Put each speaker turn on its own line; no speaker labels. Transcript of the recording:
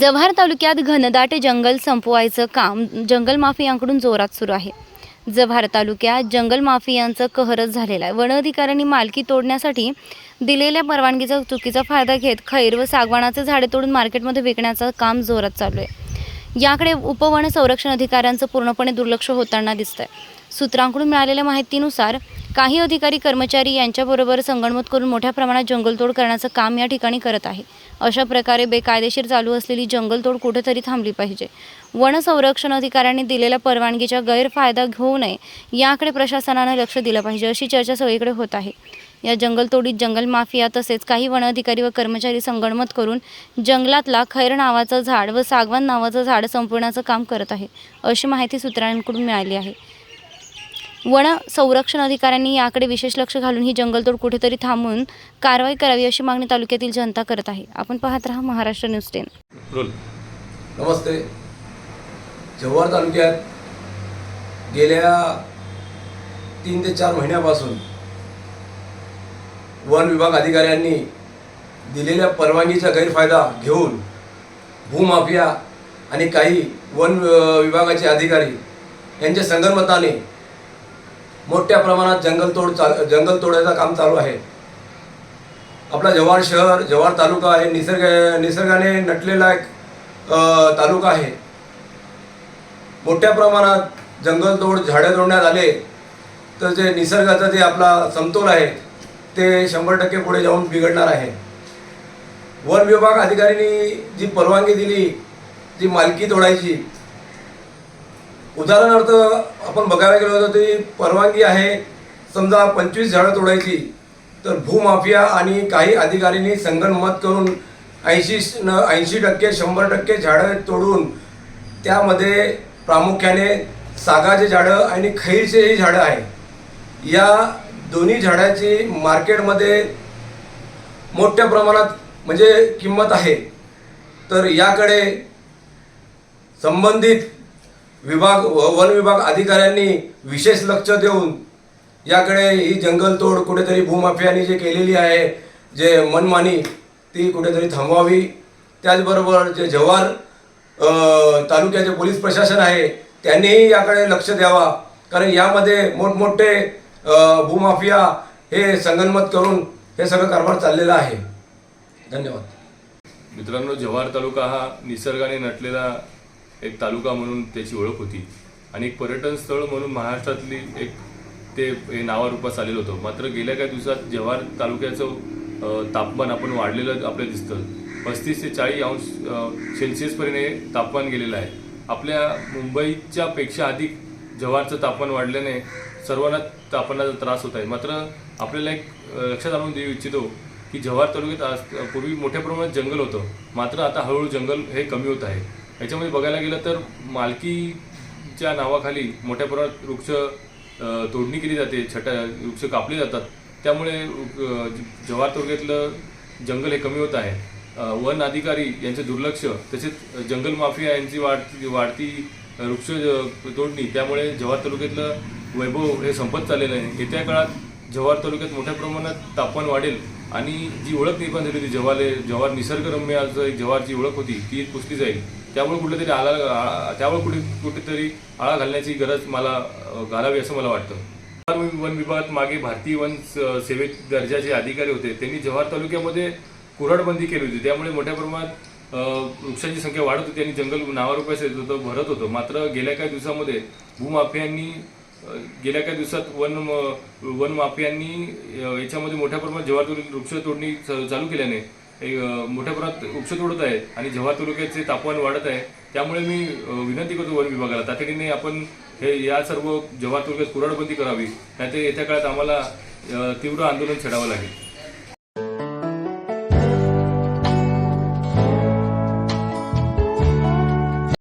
जव्हार तालुक्यात घनदाट जंगल संपवायचं काम जंगल माफियांकडून जोरात सुरू आहे. जव्हार तालुक्यात जंगल माफियांचं कहरच झालेलं आहे. वन अधिकाऱ्यांनी मालकी तोडण्यासाठी दिलेल्या परवानगीचा चुकीचा फायदा घेत खैर व सागवानाचे झाडे तोडून मार्केटमध्ये विकण्याचं काम जोरात चालू आहे. याकडे उपवन संरक्षण अधिकाऱ्यांचं पूर्णपणे दुर्लक्ष होताना दिसतंय. सूत्रांकडून मिळालेल्या माहितीनुसार काही अधिकारी कर्मचारी यांच्याबरोबर संगणमत करून मोठ्या प्रमाणात जंगलतोड करण्याचं काम या ठिकाणी करत आहे. अशा प्रकारे बेकायदेशीर चालू असलेली जंगलतोड कुठेतरी थांबली पाहिजे. वन संरक्षण अधिकाऱ्यांनी दिलेल्या परवानगीचा गैरफायदा घेऊ नये याकडे प्रशासनानं लक्ष दिलं पाहिजे अशी चर्चा सगळीकडे होत आहे. या जंगलतोडीत जंगल माफिया तसेच काही वन अधिकारी व कर्मचारी संगणमत करून जंगलातला खैर नावाचं झाड व सागवान नावाचं झाड संपवण्याचं काम करत आहे अशी माहिती सूत्रांकडून मिळाली आहे. वन संरक्षण अधिकाऱ्यांनी याकडे विशेष लक्ष घालून ही जंगलतोड कुठेतरी थांबवून कारवाई करावी अशी मागणी तालुक्यातील जनता करत आहे. आपण पाहत राहा महाराष्ट्र न्यूज टेन.
रोल.
नमस्ते. जव्हार तालुक्यात गेल्या तीन ते चार महिन्यापासून वन विभाग अधिकाऱ्यांनी दिलेल्या परवानगीचा गैरफायदा घेऊन भूमाफिया आणि काही वन विभागाचे अधिकारी यांच्या संगनमताने मोठ्या प्रमाणात जंगलतोड चा जंगलतोडाचं काम चालू आहे. आपला जव्हार शहर जव्हार तालुका हे निसर्ग निसर्गाने नटलेला एक तालुका आहे. मोठ्या प्रमाणात जंगलतोड झाडे तोडण्यात आले तर जे निसर्गाचा जे आपला समतोल आहे ते शंभर टक्के पुढे जाऊन बिघडणार आहे. वन विभाग अधिकाऱ्यांनी जी परवानगी दिली जी मालकी तोडायची उदाहरणार्थ आपण बघायला गेलो होतो ती परवानगी आहे समजा पंचवीस झाडं तोडायची तर भूमाफिया आणि काही अधिकाऱ्यांनी संगणमत करून ऐंशी ऐंशी टक्के शंभर टक्के झाडं तोडून त्यामध्ये प्रामुख्याने सागाचे झाडं आणि खैरचेही झाडं आहे. या दोन्ही झाडाची मार्केटमध्ये मोठ्या प्रमाणात म्हणजे किंमत आहे. तर याकडे संबंधित विभाग व- वन विभाग अधिकाऱ्यांनी विशेष लक्ष देऊन याकडे ही जंगलतोड कुठेतरी भूमाफियांनी जे केलेली आहे जे मनमानी ती कुठेतरी थांबवावी. त्याचबरोबर जे जव्हार तालुक्याचे पोलीस प्रशासन आहे त्यांनीही याकडे लक्ष द्यावा. कारण यामध्ये मोठमोठे भूमाफिया हे संगनमत करून हे सगळं कारभार चाललेला आहे. धन्यवाद.
मित्रांनो जव्हार तालुका हा निसर्गाने नटलेला एक तालुका म्हणून त्याची ओळख होती. आणि एक पर्यटन स्थळ म्हणून महाराष्ट्रातली एक ते हे नावारूपास आलेलं होतं. मात्र गेल्या काही दिवसात जव्हार तालुक्याचं तापमान आपण वाढलेलं आपल्याला दिसतं. पस्तीस ते चाळीस अंश सेल्सिअसपर्यंत तापमान गेलेलं आहे. आपल्या मुंबईच्या पेक्षा अधिक जव्हारचं तापमान वाढल्याने सर्वांना तापमानाचा त्रास होत आहे. मात्र आपल्याला एक लक्षात आणून देऊ इच्छितो की जव्हार तालुक्यात आज पूर्वी मोठ्या प्रमाणात जंगल होतं. मात्र आता हळूहळू जंगल हे कमी होत आहे. याच्यामध्ये बघायला गेलं तर मालकीच्या नावाखाली मोठ्या प्रमाणात वृक्ष तोडणी केली जाते छटा वृक्ष कापले जातात. त्यामुळे जव्हार तालुक्यातलं जंगल हे कमी होत आहे. वन अधिकारी यांचे दुर्लक्ष तसेच जंगल माफिया यांची वाढती वाढती वृक्ष तोडणी त्यामुळे जव्हार तालुक्यातलं वैभव हे संपत चाललेलं आहे. येत्या काळात जव्हार तालुक्यात मोठ्या प्रमाणात तापमान वाढेल आणि जी ओळख निर्माण झाली होती जव्हारले जव्हार निसर्गरम्य आज एक जव्हारची ओळख होती ती पुसली जाईल. त्यामुळे कुठेतरी आळा आ- त्यामुळे कुठे कुठेतरी आळा घालण्याची गरज मला घालावी असं मला वाटतं. वन विभागात मागे भारतीय वन स- सेवेत दर्जाचे अधिकारी होते. त्यांनी जव्हार तालुक्यामध्ये कुऱ्हाडबंदी केली होती. त्यामुळे मोठ्या प्रमाणात वृक्षांची संख्या वाढत होती आणि जंगल नावारूपास येत होतं भरत होतं. मात्र गेल्या काही दिवसामध्ये भूमाफियांनी गेल्या काही दिवसात वन म- वन माफियांनी याच्यामध्ये मोठ्या प्रमाणात जव्हार तालुक्यात वृक्ष तोडणी चालू केल्याने मोठ्या प्रमाणात वृक्ष तोडत आहे आणि जव्हार तालुक्याचे तापमान वाढत आहे. त्यामुळे मी विनंती करतो वन विभागाला तातडीने आपण हे या सर्व जव्हार तालुक्यात कुराडबंदी करावी. नाहीतर येत्या काळात आम्हाला तीव्र आंदोलन छेडावं लागेल.